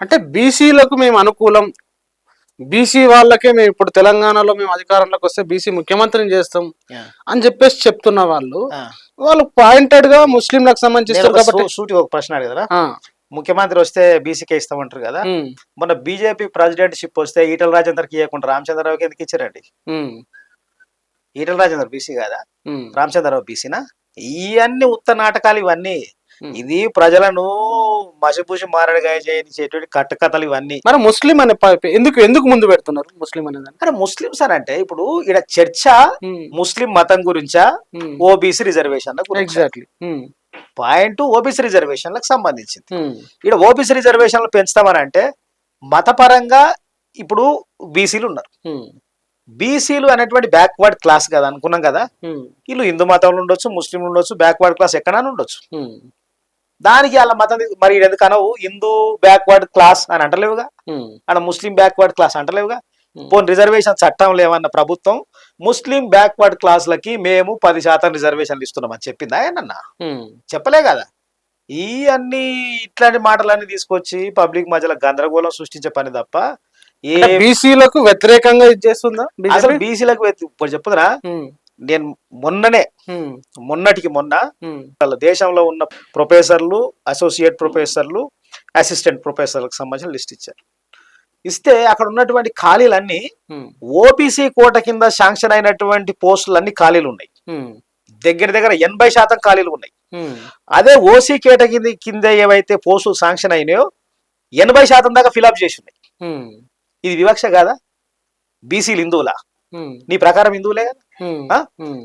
అంటే బీసీలకు మేము అనుకూలం. బీసీ వాళ్ళకే మేము ఇప్పుడు తెలంగాణలో మేము అధికారంలోకి వస్తే బీసీ ముఖ్యమంత్రిని చేస్తాం అని చెప్పేసి చెప్తున్న వాళ్ళు. వాళ్ళు పాయింటెడ్గా ముస్లింలకు సంబంధించి కాబట్టి సూటి ఒక ప్రశ్న అడిగారా ఆ, ముఖ్యమంత్రి వస్తే బీసీకే ఇస్తామంటారు కదా. మొన్న బీజేపీ ప్రెసిడెంట్ షిప్ వస్తే ఈటల రాజేందర్కి ఇవ్వకుండా రామచంద్రరావుకి ఎందుకు ఇచ్చారండి? ఈటల రాజేందర్ బీసీ కాదా? రామచంద్రరావు బీసీనా? ఇవన్నీ ఉత్త నాటకాలు ఇవన్నీ. ఇది ప్రజలను మసిపూసి మారడిగా చేయించేటువంటి కట్టుకథలు ఇవన్నీ. మరి ముస్లిం అనే ఎందుకు ఎందుకు ముందు పెడుతున్నారు ముస్లిం అనే దాన్ని? అరే ముస్లిమ్స్ అని అంటే ఇప్పుడు ఇక్కడ చర్చ ముస్లిం మతం గురించా? ఓబీసీ రిజర్వేషన్ల గురించి? ఎగ్జాక్ట్లీ. పాయింట్ ఓబీసీ రిజర్వేషన్లకు సంబంధించింది. ఇక్కడ ఓబీసీ రిజర్వేషన్లు పెంచుతామని అంటే మతపరంగా ఇప్పుడు బీసీలు ఉన్నారు. బీసీలు అనేటువంటి బ్యాక్వర్డ్ క్లాస్ కదా అనుకున్నాం కదా? వీళ్ళు హిందూ మతంలో ఉండొచ్చు ముస్లింలు ఉండొచ్చు బ్యాక్వర్డ్ క్లాస్ ఎక్కడైనా ఉండొచ్చు. దానికి వాళ్ళ మతం మరి ఎందుకు అనవు? హిందూ బ్యాక్వర్డ్ క్లాస్ అని అంటలేవుగా? అక్కడ ముస్లిం బ్యాక్వర్డ్ క్లాస్ అంటలేవుగా. పోనీ రిజర్వేషన్ చట్టం లేవన్న ప్రభుత్వం ముస్లిం బ్యాక్వర్డ్ క్లాస్లకి మేము పది శాతం రిజర్వేషన్లు ఇస్తున్నామని చెప్పిందా ఉమ్. చెప్పలే కదా. ఈ అన్ని ఇట్లాంటి మాటలన్నీ తీసుకొచ్చి పబ్లిక్ మధ్యలో గందరగోళం సృష్టించే పని తప్ప ఏ బీసీలకు వ్యతిరేకంగా ఇది చేస్తుందా? అసలు బీసీలకు ఇప్పుడు చెప్పుదరా? నేను మొన్ననే మొన్నటికి మొన్న వాళ్ళ దేశంలో ఉన్న ప్రొఫెసర్లు అసోసియేట్ ప్రొఫెసర్లు అసిస్టెంట్ ప్రొఫెసర్లకు సంబంధించిన లిస్ట్ ఇచ్చారు. ఇస్తే అక్కడ ఉన్నటువంటి ఖాళీలన్నీ ఓబీసీ కోట కింద శాంక్షన్ అయినటువంటి పోస్టులన్నీ ఖాళీలు ఉన్నాయి దగ్గర దగ్గర ఎనభై శాతం ఖాళీలు ఉన్నాయి. అదే ఓసీ కేటగిరీ కింద ఏవైతే పోస్టులు శాంక్షన్ అయినాయో ఎనభై శాతం దాకా ఫిలప్ చేసి ఉన్నాయి. ఇది వివక్ష కాదా? బీసీలు హిందువులా నీ ప్రకారం హిందువులే కదా?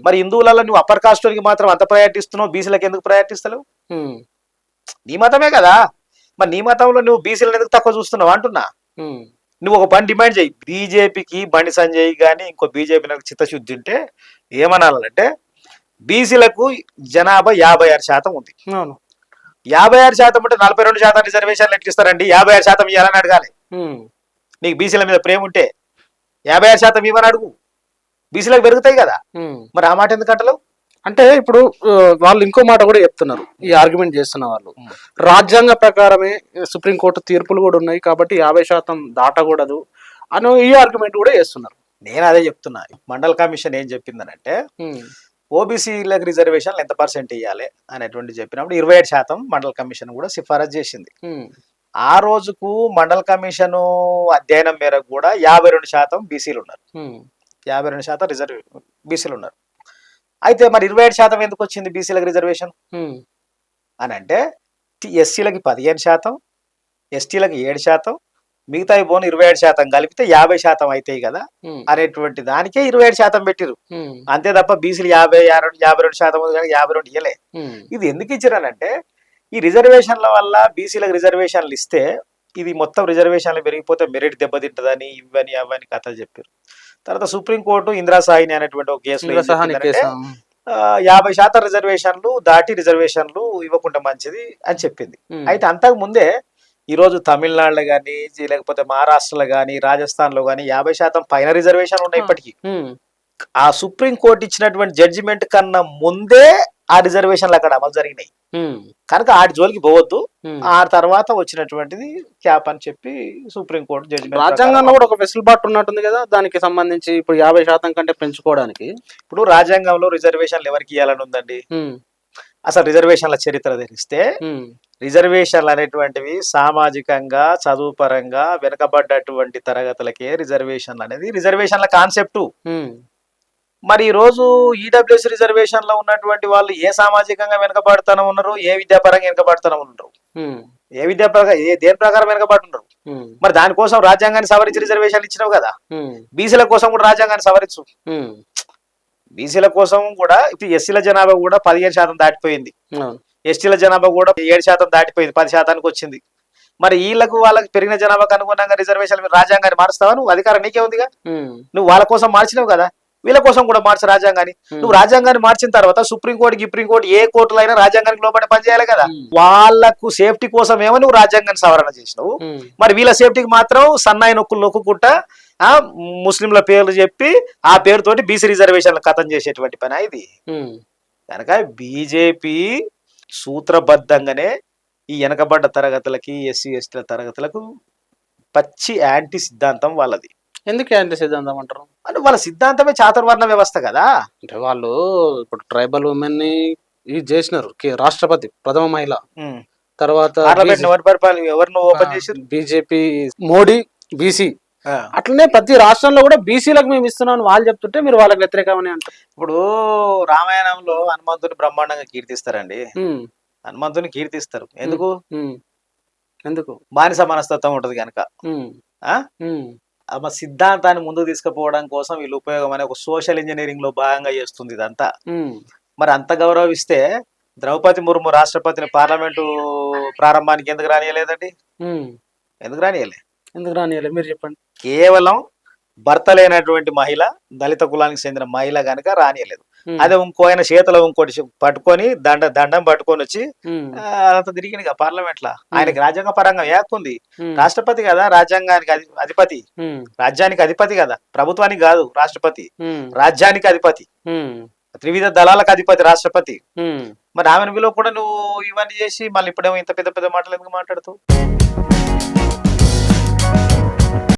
మరి హిందువులలో నువ్వు అప్పర్ కాస్ట్ వారికి మాత్రం అంత ప్రయారిటీ ఇస్తున్నావు బీసీలకు ఎందుకు ఉమ్, నీ మతమే కదా? మరి నీ మతంలో నువ్వు బీసీలను ఎందుకు తక్కువ చూస్తున్నావు అంటున్నా? నువ్వు ఒక పని డిమాండ్ చేయి. బీజేపీకి బండి సంజయ్ కానీ ఇంకో బీజేపీ నాకు చిత్తశుద్ధి ఉంటే ఏమనాలంటే బీసీలకు జనాభా యాభై ఆరు శాతం ఉంది. యాభై ఆరు శాతం అంటే నలభై రెండు శాతం రిజర్వేషన్లు ఎట్లా ఇస్తారండి? యాభై ఆరు శాతం ఇవ్వాలని అడగాలి. నీకు బీసీల మీద ప్రేమ ఉంటే యాభై ఆరు శాతం ఇవ్వని అడుగు. బీసీలకు పెరుగుతాయి కదా. మరి ఆ మాట ఎందుకు అంటలేవు? అంటే ఇప్పుడు వాళ్ళు ఇంకో మాట కూడా చెప్తున్నారు. ఈ ఆర్గ్యుమెంట్ చేస్తున్న వాళ్ళు. రాజ్యాంగ ప్రకారమే సుప్రీంకోర్టు తీర్పులు కూడా ఉన్నాయి కాబట్టి యాభై శాతం దాటకూడదు అని ఈ ఆర్గ్యుమెంట్ కూడా చేస్తున్నారు. నేను అదే చెప్తున్నా. మండల్ కమిషన్ ఏం చెప్పిందనంటే ఓబీసీలకు రిజర్వేషన్లు ఎంత పర్సెంట్ ఇవ్వాలి అనేటువంటి చెప్పినప్పుడు ఇరవై ఏడు శాతం మండల్ కమిషన్ కూడా సిఫారసు చేసింది. ఆ రోజుకు మండల్ కమిషన్ అధ్యయనం మేరకు కూడా యాభై రెండు శాతం బీసీలు ఉన్నారు. యాభై రెండు శాతం రిజర్వ్ బీసీలు ఉన్నారు. అయితే మరి ఇరవై ఏడు శాతం ఎందుకు వచ్చింది బీసీలకు రిజర్వేషన్? అని అంటే ఎస్సీలకి పదిహేను శాతం ఎస్టీలకి ఏడు శాతం మిగతా పోను ఇరవై ఏడు శాతం కలిపితే యాభై శాతం అవుతాయి కదా అనేటువంటి దానికే ఇరవై ఏడు శాతం పెట్టిరు అంతే తప్ప బీసీలు యాభై ఆరు యాభై రెండు శాతం ఉంది కానీ యాభై రెండు ఉమ్, ఇది ఎందుకు ఇచ్చారనంటే ఈ రిజర్వేషన్ల వల్ల బీసీలకు రిజర్వేషన్లు ఇస్తే ఇది మొత్తం రిజర్వేషన్లు పెరిగిపోతే మెరిట్ దెబ్బతింటదని ఇవని అవని కథలు చెప్పారు. తర్వాత సుప్రీంకోర్టు ఇందిరా సాయిని అనేటువంటి ఒక కేసులో యాభై శాతం రిజర్వేషన్లు దాటి రిజర్వేషన్లు ఇవ్వకుండా మంచిది అని చెప్పింది. అయితే అంతకు ముందే ఈ రోజు తమిళనాడులో కానీ లేకపోతే మహారాష్ట్రలో కానీ రాజస్థాన్లో కానీ యాభై శాతం పైన రిజర్వేషన్ ఉన్నాయి ఇప్పటికీ. ఆ సుప్రీం కోర్టు ఇచ్చినటువంటి జడ్జిమెంట్ కన్నా ముందే ఆ రిజర్వేషన్లు అక్కడ అమలు జరిగినాయి. కనుక ఆటి జోలికి పోవద్దు. ఆ తర్వాత వచ్చినటువంటిది క్యాప్ అని చెప్పి సుప్రీం కోర్టు జడ్జిమెంట్ రాజ్యాంగంలో కూడా ఒక వెసులుబాటు ఉన్నట్టుంది కదా దానికి సంబంధించి ఇప్పుడు యాభై శాతం కంటే పెంచుకోవడానికి. ఇప్పుడు రాజ్యాంగంలో రిజర్వేషన్లు ఎవరికి ఇవ్వాలని ఉందండి? అసలు రిజర్వేషన్ల చరిత్ర తెలిస్తే రిజర్వేషన్లు అనేటువంటివి సామాజికంగా చదువు పరంగా వెనుకబడ్డటువంటి తరగతులకే రిజర్వేషన్లు అనేది రిజర్వేషన్ల కాన్సెప్ట్. మరి ఈ రోజు ఈడబ్ల్యూఎస్ రిజర్వేషన్లో ఉన్నటువంటి వాళ్ళు ఏ సామాజికంగా వెనుకబడుతూనే ఉన్నారు? ఏ విద్యాపరంగా వెనుకబడుతూనే ఉన్నారు? ఏ విద్యాపరంగా ఏ దేని ప్రకారం వెనుకబడుతున్నారు ఉమ్, మరి దానికోసం రాజ్యాంగాన్ని సవరించి రిజర్వేషన్లు ఇచ్చినావు కదా? బీసీల కోసం కూడా రాజ్యాంగాన్ని సవరించు. బీసీల కోసం కూడా ఇప్పుడు ఎస్సీల జనాభా కూడా పదిహేను శాతం దాటిపోయింది. ఎస్టీల జనాభా కూడా ఏడు శాతం దాటిపోయింది పది శాతానికి వచ్చింది. మరి వీళ్ళకు వాళ్ళకి పెరిగిన జనాభాకు అనుగుణంగా రిజర్వేషన్ రాజ్యాంగాన్ని మారుస్తావా నువ్వు? అధికారం నీకే ఉందిగా. నువ్వు వాళ్ళ కోసం మార్చినావు కదా? వీళ్ళ కోసం కూడా మార్చు రాజ్యాంగాన్ని. నువ్వు రాజ్యాంగాన్ని మార్చిన తర్వాత సుప్రీం కోర్టు సుప్రీం కోర్టు ఏ కోర్టులో అయినా రాజ్యాంగానికి లోపల పనిచేయాలి కదా. ఉమ్. వాళ్ళకు సేఫ్టీ కోసం ఏమో నువ్వు రాజ్యాంగాన్ని సవరణ చేసినావు. ఉమ్, మరి వీళ్ళ సేఫ్టీకి మాత్రం సన్నాయి నొక్కులు నొక్కుంటా ఆ ముస్లింల పేర్లు చెప్పి ఆ పేరుతోటి బీసీ రిజర్వేషన్లు కథం చేసేటువంటి పని ఇది. కనుక బీజేపీ సూత్రబద్ధంగానే ఈ వెనకబడ్డ తరగతులకి ఎస్సీ ఎస్టీల తరగతులకు పచ్చి యాంటీ సిద్ధాంతం వాళ్ళది. ఎందుకు యాంటీ సిద్ధాంతం అంటారు? అంటే వాళ్ళ సిద్ధాంతమే చాతుర్వర్ణ వ్యవస్థ కదా. అంటే వాళ్ళు ఇప్పుడు ట్రైబల్ ఉమెన్ని ఇది చేసినారు. కే- రాష్ట్రపతి ప్రథమ మహిళ. తర్వాత పార్లమెంట్ ఎవరి పరిపాలన ఎవరిని ఓపెన్ బీజేపీ మోడీ బీసీ. అట్లనే ప్రతి రాష్ట్రంలో కూడా బీసీలకు మేము ఇస్తున్నాం అని వాళ్ళు చెప్తుంటే మీరు వాళ్ళకి వ్యతిరేకమని అంటారు. ఇప్పుడు రామాయణంలో హనుమంతుని బ్రహ్మాండంగా కీర్తిస్తారండి. ఉమ్, హనుమంతుని కీర్తిస్తారు. ఎందుకు? ఉమ్. ఎందుకు? బానిస మనస్తత్వం ఉంటది కనుక ఉమ్, ఆ? ఉమ్, ఆ సిద్ధాంతాన్ని ముందుకు తీసుకుపోవడం కోసం వీళ్ళు ఉపయోగం అనే ఒక సోషల్ ఇంజనీరింగ్లో భాగంగా చేస్తుంది ఇదంతా. మరి అంత గౌరవిస్తే ద్రౌపది ముర్ము రాష్ట్రపతిని పార్లమెంటు ప్రారంభానికి ఎందుకు రానియలేదండి. ఎందుకు రానియలే? ఎందుకు రానియలే? మీరు చెప్పండి. కేవలం భర్త లేనటువంటి మహిళ దళిత కులానికి చెందిన మహిళ గనక రానియలేదు. అదే ఇంకో ఆయన చేతిలో ఇంకోటి పట్టుకొని దండ దండం పట్టుకొని వచ్చి అదంతా తిరిగింది పార్లమెంట్ లా ఆయనకి రాజ్యాంగ పరంగా ఏకుంది రాష్ట్రపతి కదా రాజ్యాంగానికి అధి- అధిపతి. రాజ్యానికి అధిపతి కదా ప్రభుత్వానికి కాదు రాష్ట్రపతి. రాజ్యానికి అధిపతి. త్రివిధ దళాలకు అధిపతి రాష్ట్రపతి. మరి ఆమెను విలువ కూడా నువ్వు ఇవన్నీ చేసి మళ్ళీ ఇప్పుడేమో ఇంత పెద్ద పెద్ద మాటలు ఎందుకు మాట్లాడుతూ